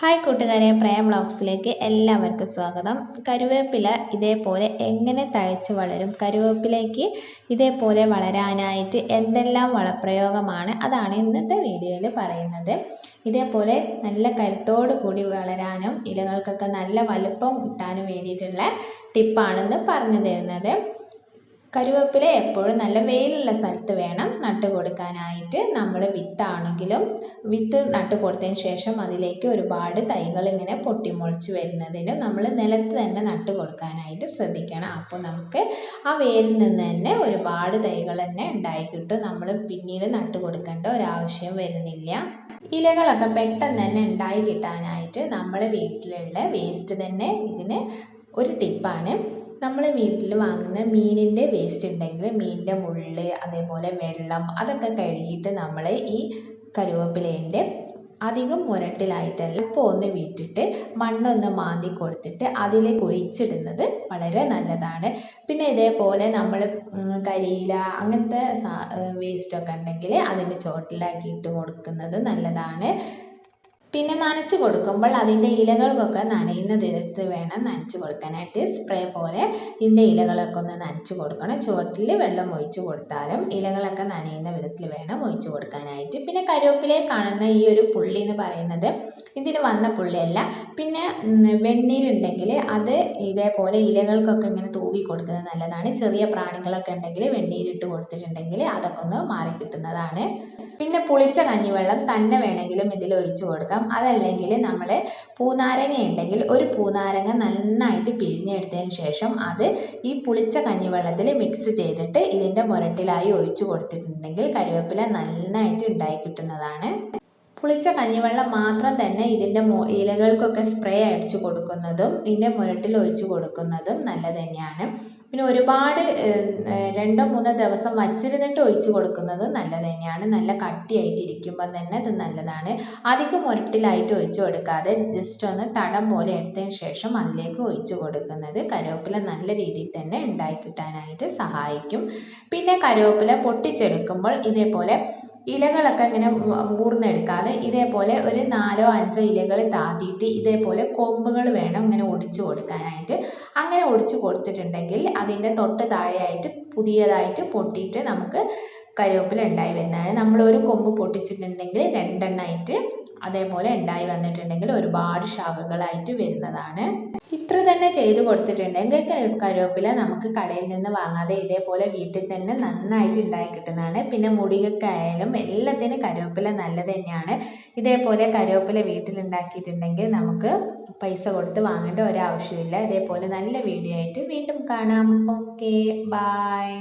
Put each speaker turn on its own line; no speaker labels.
Hi കൂട്ടുകാരെ പ്രയ ബ്ലോഗ്സിലേക്ക് എല്ലാവർക്കും സ്വാഗതം. കരുവേപ്പില ഇതേപോലെ എങ്ങനെ തഴച്ച് വളരും? കരുവേപ്പിലേക്ക് ഇതേപോലെ വളരാനായിട്ട് എന്തെല്ലാം വളപ്രയോഗമാണ്? അതാണ് ഇന്നത്തെ വീഡിയോയിൽ പറയുന്നത്. ഇതേപോലെ നല്ല കരുത്തോടു കൂടി വളരാനും ഇലകൾക്കൊക്കെ നല്ല വലുപ്പം കിട്ടാനും വേണ്ടിയിട്ടുള്ള ടിപ്പാണെന്ന് പറഞ്ഞു തരുന്നത്. കരുവേപ്പില എപ്പോഴും നല്ല വെയിലുള്ള സ്ഥലത്ത് വേണം. കൊടുക്കാനായിട്ട് നമ്മൾ വിത്താണെങ്കിലും വിത്ത് നട്ട് കൊടുത്തതിന് ശേഷം അതിലേക്ക് ഒരുപാട് തൈകൾ ഇങ്ങനെ പൊട്ടിമുളച്ച് വരുന്നതിന് നമ്മൾ നിലത്ത് തന്നെ നട്ട് കൊടുക്കാനായിട്ട് ശ്രദ്ധിക്കണം. അപ്പോൾ നമുക്ക് ആ വേരിൽ നിന്ന് തന്നെ ഒരുപാട് തൈകൾ തന്നെ ഉണ്ടായി കിട്ടും. നമ്മൾ പിന്നീട് നട്ട് കൊടുക്കേണ്ട ഒരാവശ്യം വരുന്നില്ല. ഇലകളൊക്കെ പെട്ടെന്ന് തന്നെ ഉണ്ടായി കിട്ടാനായിട്ട് നമ്മൾ വീട്ടിലുള്ള വേസ്റ്റ് തന്നെ ഇതിന് ഒരു ടിപ്പാണ്. നമ്മൾ വീട്ടിൽ വാങ്ങുന്ന മീനിന്റെ വേസ്റ്റ് ഉണ്ടെങ്കിൽ മീനിന്റെ മുള്ള് അതേപോലെ വെള്ളം അതൊക്കെ കഴുകിയിട്ട് നമ്മൾ ഈ കരുവേപ്പിലേന്റെ അധികം മുരട്ടിലായിട്ടല്ല ഇപ്പോൾ ഒന്ന് വിട്ടിട്ട് മണ്ണൊന്ന് മാന്തി കൊടുത്തിട്ട് അതിൽ കുഴിച്ചിടുന്നത് വളരെ നല്ലതാണ്. പിന്നെ ഇതേപോലെ നമ്മൾ കരിയില അങ്ങനത്തെ വേസ്റ്റൊക്കെ ഉണ്ടെങ്കിൽ അതിന്റെ ചോട്ടിലാക്കി ഇട്ട് കൊടുക്കുന്നത് നല്ലതാണ്. പിന്നെ നനച്ച് കൊടുക്കുമ്പോൾ അതിന്റെ ഇലകൾക്കൊക്കെ നനയുന്ന വിധത്തിൽ വേണം നനച്ച് കൊടുക്കാനായിട്ട്. സ്പ്രേ പോലെ ഇതിന്റെ ഇലകളൊക്കെ ഒന്ന് നനച്ച് കൊടുക്കണം. ചുവട്ടിൽ വെള്ളം ഒഴിച്ച് കൊടുത്താലും ഇലകളൊക്കെ നനയുന്ന വിധത്തിൽ വേണം ഒഴിച്ച് കൊടുക്കാനായിട്ട്. പിന്നെ കരുവേപ്പിലയിൽ കാണുന്ന ഈ ഒരു പുള്ളി എന്ന് പറയുന്നത് ഇതിന് വന്ന പുള്ളിയല്ല. പിന്നെ വെണ്ണീരുണ്ടെങ്കിൽ അത് ഇതേപോലെ ഇലകൾക്കൊക്കെ ഇങ്ങനെ തൂവി കൊടുക്കുന്നത് നല്ലതാണ്. ചെറിയ പ്രാണികളൊക്കെ ഉണ്ടെങ്കിൽ വെണ്ണീരിട്ട് കൊടുത്തിട്ടുണ്ടെങ്കിൽ അതൊക്കെ ഒന്ന് മാറി കിട്ടുന്നതാണ്. പിന്നെ പുളിച്ച കഞ്ഞിവെള്ളം തന്നെ വേണമെങ്കിലും ഇതിൽ ഒഴിച്ചു കൊടുക്കാം. അതല്ലെങ്കിൽ നമ്മൾ പൂനാരങ്ങ ഉണ്ടെങ്കിൽ ഒരു പൂനാരങ്ങ നന്നായിട്ട് പിഴിഞ്ഞെടുത്തതിന് ശേഷം അത് ഈ പുളിച്ച കഞ്ഞിവെള്ളത്തിൽ മിക്സ് ചെയ്തിട്ട് ഇതിന്റെ മുരട്ടിലായി ഒഴിച്ച് കൊടുത്തിട്ടുണ്ടെങ്കിൽ കരുവേപ്പില നന്നായിട്ട് ഉണ്ടായി കിട്ടുന്നതാണ്. പുളിച്ച കഞ്ഞിവെള്ളം മാത്രം തന്നെ ഇതിന്റെ ഇലകൾക്കൊക്കെ സ്പ്രേ അടിച്ചു കൊടുക്കുന്നതും ഇതിന്റെ മുരട്ടിൽ ഒഴിച്ചു കൊടുക്കുന്നതും നല്ലത് തന്നെയാണ്. പിന്നെ ഒരുപാട് രണ്ടോ മൂന്നോ ദിവസം വച്ചിരുന്നിട്ട് ഒഴിച്ചു കൊടുക്കുന്നത് നല്ലത് തന്നെയാണ്. നല്ല കട്ടിയായിട്ട് ഇരിക്കുമ്പം തന്നെ ഇത് നല്ലതാണ്. അധികം മുരട്ടിലായിട്ട് ഒഴിച്ചു കൊടുക്കാതെ ജസ്റ്റ് ഒന്ന് തടം പോലെ എടുത്തതിന് ശേഷം അതിലേക്ക് ഒഴിച്ചു കൊടുക്കുന്നത് കരുവേപ്പില നല്ല രീതിയിൽ തന്നെ ഉണ്ടായി കിട്ടാനായിട്ട് സഹായിക്കും. പിന്നെ കരുവേപ്പില പൊട്ടിച്ചെടുക്കുമ്പോൾ ഇതേപോലെ ഇലകളൊക്കെ ഇങ്ങനെ മൂർന്നെടുക്കാതെ ഇതേപോലെ ഒരു നാലോ അഞ്ചോ ഇലകൾ താത്തിയിട്ട് ഇതേപോലെ കൊമ്പുകൾ വേണം ഇങ്ങനെ ഒടിച്ചു കൊടുക്കാനായിട്ട്. അങ്ങനെ ഒടിച്ചു കൊടുത്തിട്ടുണ്ടെങ്കിൽ അതിന്റെ തൊട്ട് താഴെയായിട്ട് പുതിയതായിട്ട് പൊട്ടിയിട്ട് നമുക്ക് കരിവേപ്പില ഉണ്ടായി വരുന്നതാണ്. നമ്മൾ ഒരു കൊമ്പ് പൊട്ടിച്ചിട്ടുണ്ടെങ്കിൽ രണ്ടെണ്ണമായിട്ട് അതേപോലെ ഉണ്ടായി വന്നിട്ടുണ്ടെങ്കിൽ ഒരുപാട് ശാഖകളായിട്ട് വരുന്നതാണ്. ഇത്ര തന്നെ ചെയ്ത് കൊടുത്തിട്ടുണ്ടെങ്കിൽ കരിവേപ്പില നമുക്ക് കടയിൽ നിന്ന് വാങ്ങാതെ ഇതേപോലെ വീട്ടിൽ തന്നെ നന്നായിട്ട് ഉണ്ടായി കിട്ടുന്നതാണ്. പിന്നെ മുടികൾക്കായാലും എല്ലാത്തിനും കരിവേപ്പില നല്ലത് തന്നെയാണ്. ഇതേപോലെ കറിവേപ്പില വീട്ടിൽ ഉണ്ടാക്കിയിട്ടുണ്ടെങ്കിൽ നമുക്ക് പൈസ കൊടുത്ത് വാങ്ങേണ്ട ഒരാവശ്യമില്ല ഇതേപോലെ നല്ല വീഡിയോ ആയിട്ട് വീണ്ടും കാണാം. Okay bye